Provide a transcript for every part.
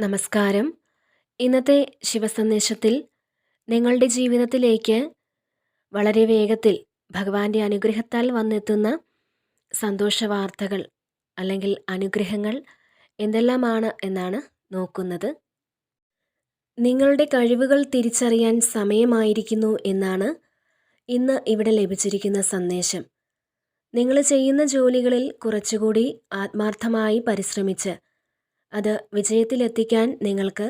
നമസ്കാരം. ഇന്നത്തെ ശിവസന്ദേശത്തിൽ നിങ്ങളുടെ ജീവിതത്തിലേക്ക് വളരെ വേഗത്തിൽ ഭഗവാന്റെ അനുഗ്രഹത്താൽ വന്നെത്തുന്ന സന്തോഷ വാർത്തകൾ അല്ലെങ്കിൽ അനുഗ്രഹങ്ങൾ എന്തെല്ലാമാണ് എന്നാണ് നോക്കുന്നത്. നിങ്ങളുടെ കഴിവുകൾ തിരിച്ചറിയാൻ സമയമായിരിക്കുന്നു എന്നാണ് ഇന്ന് ഇവിടെ ലഭിച്ചിരിക്കുന്ന സന്ദേശം. നിങ്ങൾ ചെയ്യുന്ന ജോലികളിൽ കുറച്ചുകൂടി ആത്മാർത്ഥമായി പരിശ്രമിച്ച് അത് വിജയത്തിലെത്തിക്കാൻ നിങ്ങൾക്ക്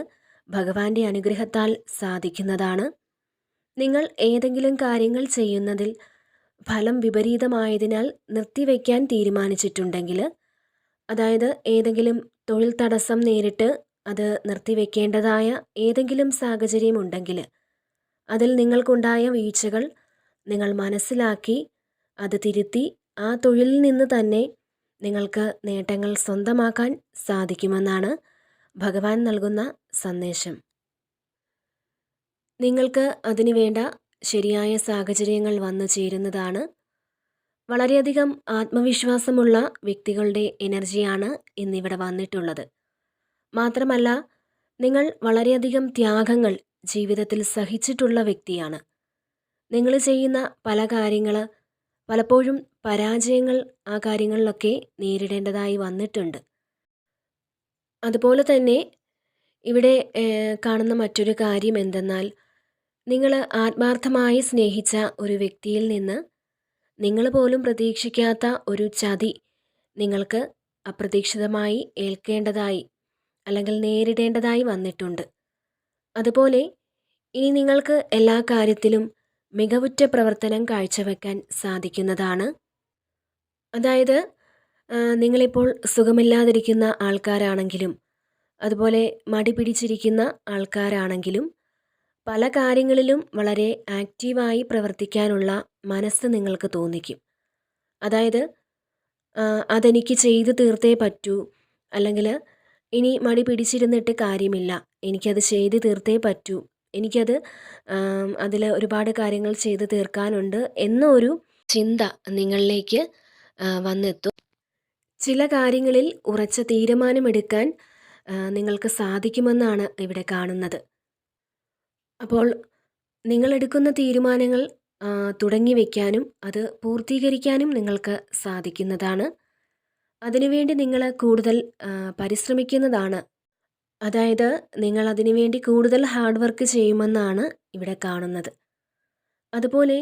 ഭഗവാന്റെ അനുഗ്രഹത്താൽ സാധിക്കുന്നതാണ്. നിങ്ങൾ ഏതെങ്കിലും കാര്യങ്ങൾ ചെയ്യുന്നതിൽ ഫലം വിപരീതമായതിനാൽ നിർത്തിവെക്കാൻ തീരുമാനിച്ചിട്ടുണ്ടെങ്കിൽ അതായത് ഏതെങ്കിലും തൊഴിൽ തടസ്സം നേരിട്ട് അത് നിർത്തിവെക്കേണ്ടതായ ഏതെങ്കിലും സാഹചര്യം ഉണ്ടെങ്കിൽ അതിൽ നിങ്ങൾക്കുണ്ടായ വീഴ്ചകൾ നിങ്ങൾ മനസ്സിലാക്കി അത് തിരുത്തി ആ തൊഴിലിൽ നിന്ന് തന്നെ നിങ്ങൾക്ക് നേട്ടങ്ങൾ സ്വന്തമാക്കാൻ സാധിക്കുമെന്നാണ് ഭഗവാൻ നൽകുന്ന സന്ദേശം. നിങ്ങൾക്ക് അതിനുവേണ്ട ശരിയായ സാഹചര്യങ്ങൾ വന്നു ചേരുന്നതാണ്. വളരെയധികം ആത്മവിശ്വാസമുള്ള വ്യക്തികളുടെ എനർജിയാണ് ഇന്നിവിടെ വന്നിട്ടുള്ളത്. മാത്രമല്ല നിങ്ങൾ വളരെയധികം ത്യാഗങ്ങൾ ജീവിതത്തിൽ സഹിച്ചിട്ടുള്ള വ്യക്തിയാണ്. നിങ്ങൾ ചെയ്യുന്ന പല കാര്യങ്ങൾ പലപ്പോഴും പരാജയങ്ങൾ ആ കാര്യങ്ങളിലൊക്കെ നേരിടേണ്ടതായി വന്നിട്ടുണ്ട്. അതുപോലെ തന്നെ ഇവിടെ കാണുന്ന മറ്റൊരു കാര്യം എന്തെന്നാൽ നിങ്ങൾ ആത്മാർത്ഥമായി സ്നേഹിച്ച ഒരു വ്യക്തിയിൽ നിന്ന് നിങ്ങൾ പോലും പ്രതീക്ഷിക്കാത്ത ഒരു ചതി നിങ്ങൾക്ക് അപ്രതീക്ഷിതമായി ഏൽക്കേണ്ടതായി അല്ലെങ്കിൽ നേരിടേണ്ടതായി വന്നിട്ടുണ്ട്. അതുപോലെ ഇനി നിങ്ങൾക്ക് എല്ലാ കാര്യത്തിലും മികവുറ്റ പ്രവർത്തനം കാഴ്ചവെക്കാൻ സാധിക്കുന്നതാണ്. അതായത് നിങ്ങളിപ്പോൾ സുഖമില്ലാതിരിക്കുന്ന ആൾക്കാരാണെങ്കിലും അതുപോലെ മടി പിടിച്ചിരിക്കുന്ന ആൾക്കാരാണെങ്കിലും പല കാര്യങ്ങളിലും വളരെ ആക്റ്റീവായി പ്രവർത്തിക്കാനുള്ള മനസ്സ് നിങ്ങൾക്ക് തോന്നിക്കും. അതായത് അതെനിക്ക് ചെയ്തു തീർത്തേ പറ്റൂ അല്ലെങ്കിൽ ഇനി മടി പിടിച്ചിരുന്നിട്ട് കാര്യമില്ല എനിക്കത് ചെയ്ത് തീർത്തേ പറ്റൂ എനിക്കത് അതിൽ ഒരുപാട് കാര്യങ്ങൾ ചെയ്ത് തീർക്കാനുണ്ട് എന്നൊരു ചിന്ത നിങ്ങളിലേക്ക് വന്നെത്തും. ചില കാര്യങ്ങളിൽ ഉറച്ച തീരുമാനമെടുക്കാൻ നിങ്ങൾക്ക് സാധിക്കുമെന്നാണ് ഇവിടെ കാണുന്നത്. അപ്പോൾ നിങ്ങളെടുക്കുന്ന തീരുമാനങ്ങൾ തുടങ്ങി വയ്ക്കാനും അത് പൂർത്തീകരിക്കാനും നിങ്ങൾക്ക് സാധിക്കുന്നതാണ്. അതിനുവേണ്ടി നിങ്ങൾ കൂടുതൽ പരിശ്രമിക്കുന്നതാണ് അതായത് നിങ്ങൾ അതിനു വേണ്ടി കൂടുതൽ ഹാർഡ് വർക്ക് ചെയ്യുമെന്നാണ് ഇവിടെ കാണുന്നത്. അതുപോലെ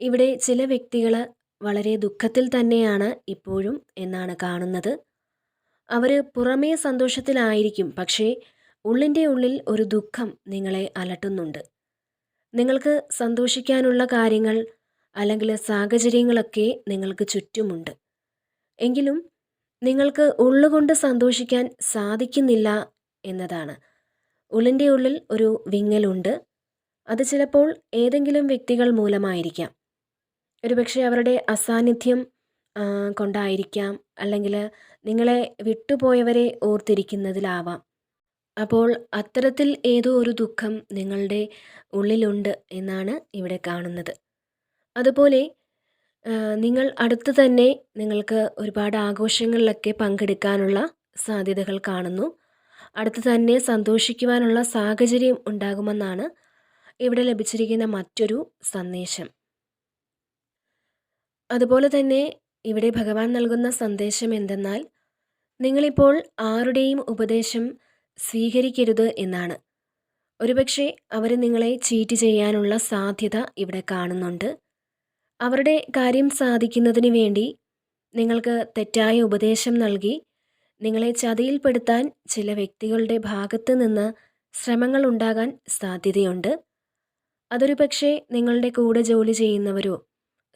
ഇവിടെ ചില വ്യക്തികൾ വളരെ ദുഃഖത്തിൽ തന്നെയാണ് ഇപ്പോഴും എന്നാണ് കാണുന്നത്. അവർ പുറമേ സന്തോഷത്തിലായിരിക്കും പക്ഷേ ഉള്ളിന്റെ ഉള്ളിൽ ഒരു ദുഃഖം നിങ്ങളെ അലട്ടുന്നുണ്ട്. നിങ്ങൾക്ക് സന്തോഷിക്കാനുള്ള കാര്യങ്ങൾ അല്ലെങ്കിൽ സാഹചര്യങ്ങളൊക്കെ നിങ്ങൾക്ക് ചുറ്റുമുണ്ട്. എങ്കിലും നിങ്ങൾക്ക് ഉള്ളുകൊണ്ട് സന്തോഷിക്കാൻ സാധിക്കുന്നില്ല എന്നതാണ്. ഉള്ളിന്റെ ഉള്ളിൽ ഒരു വിങ്ങലുണ്ട്. അത് ചിലപ്പോൾ ഏതെങ്കിലും വ്യക്തികൾ മൂലമായിരിക്കാം. ഒരുപക്ഷെ അവരുടെ അസാന്നിധ്യം കൊണ്ടായിരിക്കാം. അല്ലെങ്കിൽ നിങ്ങളെ വിട്ടുപോയവരെ ഓർത്തിരിക്കുന്നതിലാവാം. അപ്പോൾ അത്തരത്തിൽ ഏതോ ഒരു ദുഃഖം നിങ്ങളുടെ ഉള്ളിലുണ്ട് എന്നാണ് ഇവിടെ കാണുന്നത്. അതുപോലെ നിങ്ങൾ അടുത്ത് തന്നെ നിങ്ങൾക്ക് ഒരുപാട് ആഘോഷങ്ങളിലൊക്കെ പങ്കെടുക്കാനുള്ള സാധ്യതകൾ കാണുന്നു. അടുത്ത് തന്നെ സന്തോഷിക്കുവാനുള്ള സാഹചര്യം ഉണ്ടാകുമെന്നാണ് ഇവിടെ ലഭിച്ചിരിക്കുന്ന മറ്റൊരു സന്ദേശം. അതുപോലെ തന്നെ ഇവിടെ ഭഗവാൻ നൽകുന്ന സന്ദേശം എന്തെന്നാൽ നിങ്ങളിപ്പോൾ ആരുടെയും ഉപദേശം സ്വീകരിക്കരുത് എന്നാണ്. ഒരുപക്ഷെ അവർ നിങ്ങളെ ചീറ്റ് ചെയ്യാനുള്ള സാധ്യത ഇവിടെ കാണുന്നുണ്ട്. അവരുടെ കാര്യം സാധിക്കുന്നതിന് വേണ്ടി നിങ്ങൾക്ക് തെറ്റായ ഉപദേശം നൽകി നിങ്ങളെ ചതിയിൽപ്പെടുത്താൻ ചില വ്യക്തികളുടെ ഭാഗത്ത് നിന്ന് ശ്രമങ്ങൾ ഉണ്ടാകാൻ സാധ്യതയുണ്ട്. അതൊരു പക്ഷേ നിങ്ങളുടെ കൂടെ ജോലി ചെയ്യുന്നവരോ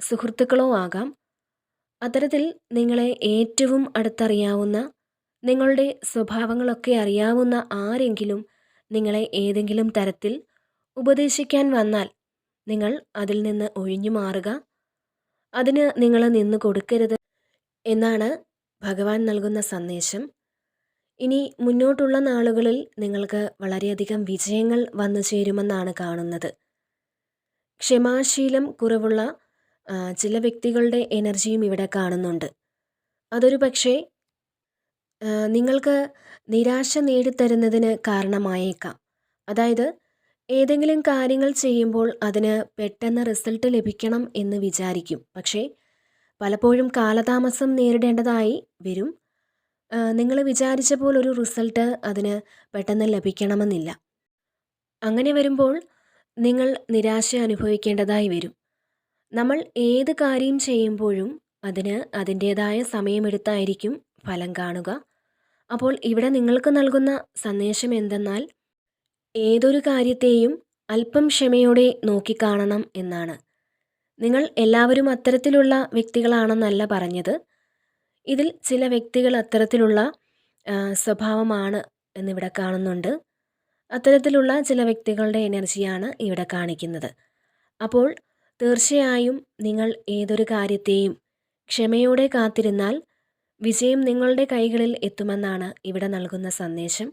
സുഹൃത്തുക്കളോ ആകാം. അത്തരത്തിൽ നിങ്ങളെ ഏറ്റവും അടുത്തറിയാവുന്ന നിങ്ങളുടെ സ്വഭാവങ്ങളൊക്കെ അറിയാവുന്ന ആരെങ്കിലും നിങ്ങളെ ഏതെങ്കിലും തരത്തിൽ ഉപദേശിക്കാൻ വന്നാൽ നിങ്ങൾ അതിൽ നിന്ന് ഒഴിഞ്ഞു മാറുക അതിന് നിങ്ങൾ നിന്ന് കൊടുക്കരുത് എന്നാണ് ഭഗവാൻ നൽകുന്ന സന്ദേശം. ഇനി മുന്നോട്ടുള്ള നാളുകളിൽ നിങ്ങൾക്ക് വളരെയധികം വിജയങ്ങൾ വന്നു ചേരുമെന്നാണ് കാണുന്നത്. ക്ഷമാശീലം കുറവുള്ള ചില വ്യക്തികളുടെ എനർജിയും ഇവിടെ കാണുന്നുണ്ട്. അതൊരു പക്ഷേ നിങ്ങൾക്ക് നിരാശ നേടിത്തരുന്നതിന് കാരണമായേക്കാം. അതായത് ഏതെങ്കിലും കാര്യങ്ങൾ ചെയ്യുമ്പോൾ അതിന് പെട്ടെന്ന് റിസൾട്ട് ലഭിക്കണം എന്ന് വിചാരിക്കും. പക്ഷേ പലപ്പോഴും കാലതാമസം നേരിടേണ്ടതായി വരും. നിങ്ങൾ വിചാരിച്ച പോലൊരു റിസൾട്ട് അതിന് പെട്ടെന്ന് ലഭിക്കണമെന്നില്ല. അങ്ങനെ വരുമ്പോൾ നിങ്ങൾ നിരാശ അനുഭവിക്കേണ്ടതായി വരും. നമ്മൾ ഏത് കാര്യം ചെയ്യുമ്പോഴും അതിന് അതിന്റേതായ സമയമെടുത്തായിരിക്കും ഫലം കാണുക. അപ്പോൾ ഇവിടെ നിങ്ങൾക്ക് നൽകുന്ന സന്ദേശം എന്തെന്നാൽ ഏതൊരു കാര്യത്തെയും അല്പം ക്ഷമയോടെ നോക്കിക്കാണണം എന്നാണ്. നിങ്ങൾ എല്ലാവരും അത്തരത്തിലുള്ള വ്യക്തികളാണെന്നല്ല പറഞ്ഞത്. ഇതിൽ ചില വ്യക്തികൾ അത്തരത്തിലുള്ള സ്വഭാവമാണ് എന്നിവിടെ കാണുന്നുണ്ട്. അത്തരത്തിലുള്ള ചില വ്യക്തികളുടെ എനർജിയാണ് ഇവിടെ കാണിക്കുന്നത്. അപ്പോൾ തീർച്ചയായും നിങ്ങൾ ഏതൊരു കാര്യത്തെയും ക്ഷമയോടെ കാത്തിരുന്നാൽ വിജയം നിങ്ങളുടെ കൈകളിൽ എത്തുമെന്നാണ് ഇവിടെ നൽകുന്ന സന്ദേശം.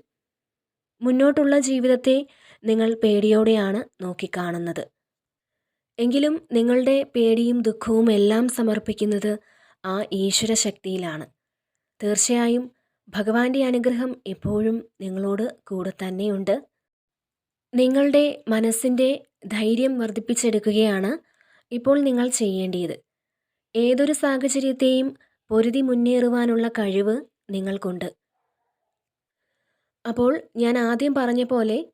മുന്നോട്ടുള്ള ജീവിതത്തെ നിങ്ങൾ പേടിയോടെയാണ് നോക്കിക്കാണുന്നത്. എങ്കിലും നിങ്ങളുടെ പേടിയും ദുഃഖവും എല്ലാം സമർപ്പിക്കുന്നത് ആ ഈശ്വര ശക്തിയിലാണ് തീർച്ചയായും ഭഗവാന്റെ അനുഗ്രഹം എപ്പോഴും നിങ്ങളോട് കൂടെ തന്നെയുണ്ട്. നിങ്ങളുടെ മനസ്സിന്റെ ധൈര്യം വർദ്ധിപ്പിച്ചെടുക്കുകയാണ് ഇപ്പോൾ നിങ്ങൾ ചെയ്യേണ്ടത് ഏതൊരു സാഹചര്യത്തെയും പൊരുതി മുന്നേറുവാനുള്ള കഴിവ് നിങ്ങൾക്കുണ്ട്. അപ്പോൾ ഞാൻ ആദ്യം പറഞ്ഞ പോലെ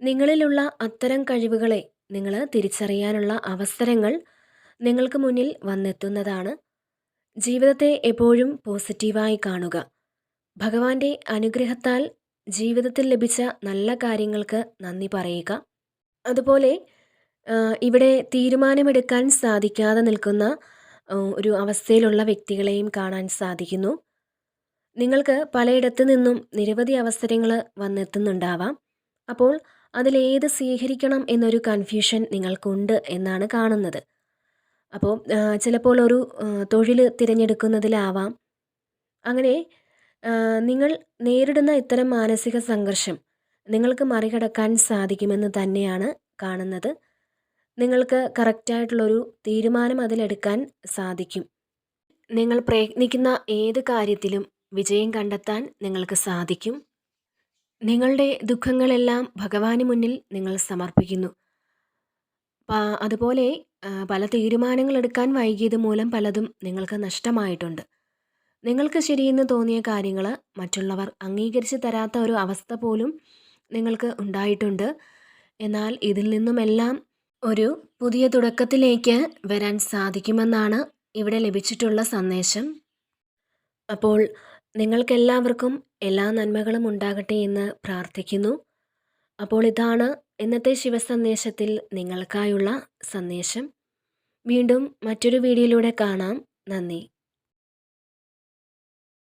നിങ്ങളിലുള്ള അത്തരം കഴിവുകളെ നിങ്ങൾ തിരിച്ചറിയാനുള്ള അവസരങ്ങൾ നിങ്ങൾക്ക് മുന്നിൽ വന്നെത്തുന്നതാണ്. ജീവിതത്തെ എപ്പോഴും പോസിറ്റീവായി കാണുക. ഭഗവാന്റെ അനുഗ്രഹത്താൽ ജീവിതത്തിൽ ലഭിച്ച നല്ല കാര്യങ്ങൾക്ക് നന്ദി പറയുക. അതുപോലെ ഇവിടെ തീരുമാനമെടുക്കാൻ സാധിക്കാതെ നിൽക്കുന്ന ഒരു അവസ്ഥയിലുള്ള വ്യക്തികളെയും കാണാൻ സാധിക്കുന്നു. നിങ്ങൾക്ക് പലയിടത്തു നിന്നും നിരവധി അവസരങ്ങൾ വന്നെത്തുന്നുണ്ടാവാം. അപ്പോൾ അതിലേത് സ്വീകരിക്കണം എന്നൊരു കൺഫ്യൂഷൻ നിങ്ങൾക്കുണ്ട് എന്നാണ് കാണുന്നത്. അപ്പോൾ ചിലപ്പോൾ ഒരു തൊഴിൽ തിരഞ്ഞെടുക്കുന്നതിലാവാം. അങ്ങനെ നിങ്ങൾ നേരിടുന്ന ഇത്തരം മാനസിക സംഘർഷം നിങ്ങൾക്ക് മറികടക്കാൻ സാധിക്കുമെന്ന് തന്നെയാണ് കാണുന്നത്. നിങ്ങൾക്ക് കറക്റ്റായിട്ടുള്ളൊരു തീരുമാനം അതിലെടുക്കാൻ സാധിക്കും. നിങ്ങൾ പ്രയത്നിക്കുന്ന ഏത് കാര്യത്തിലും വിജയം കണ്ടെത്താൻ നിങ്ങൾക്ക് സാധിക്കും. നിങ്ങളുടെ ദുഃഖങ്ങളെല്ലാം ഭഗവാന് മുന്നിൽ നിങ്ങൾ സമർപ്പിക്കുന്നു. അതുപോലെ പല തീരുമാനങ്ങൾ എടുക്കാൻ വൈകിയത് മൂലം പലതും നിങ്ങൾക്ക് നഷ്ടമായിട്ടുണ്ട്. നിങ്ങൾക്ക് ശരിയെന്ന് തോന്നിയ കാര്യങ്ങൾ മറ്റുള്ളവർ അംഗീകരിച്ച് തരാത്ത ഒരു അവസ്ഥ പോലും നിങ്ങൾക്ക് ഉണ്ടായിട്ടുണ്ട്. എന്നാൽ ഇതിൽ നിന്നുമെല്ലാം ഒരു പുതിയ തുടക്കത്തിലേക്ക് വരാൻ സാധിക്കുമെന്നാണ് ഇവിടെ ലഭിച്ചിട്ടുള്ള സന്ദേശം. അപ്പോൾ നിങ്ങൾക്കെല്ലാവർക്കും എല്ലാ നന്മകളും ഉണ്ടാകട്ടെ എന്ന് പ്രാർത്ഥിക്കുന്നു. അപ്പോൾ ഇതാണ് ഇന്നത്തെ ശിവസന്ദേശത്തിൽ നിങ്ങൾക്കായുള്ള സന്ദേശം. വീണ്ടും മറ്റൊരു വീഡിയോയിലൂടെ കാണാം. നന്ദി.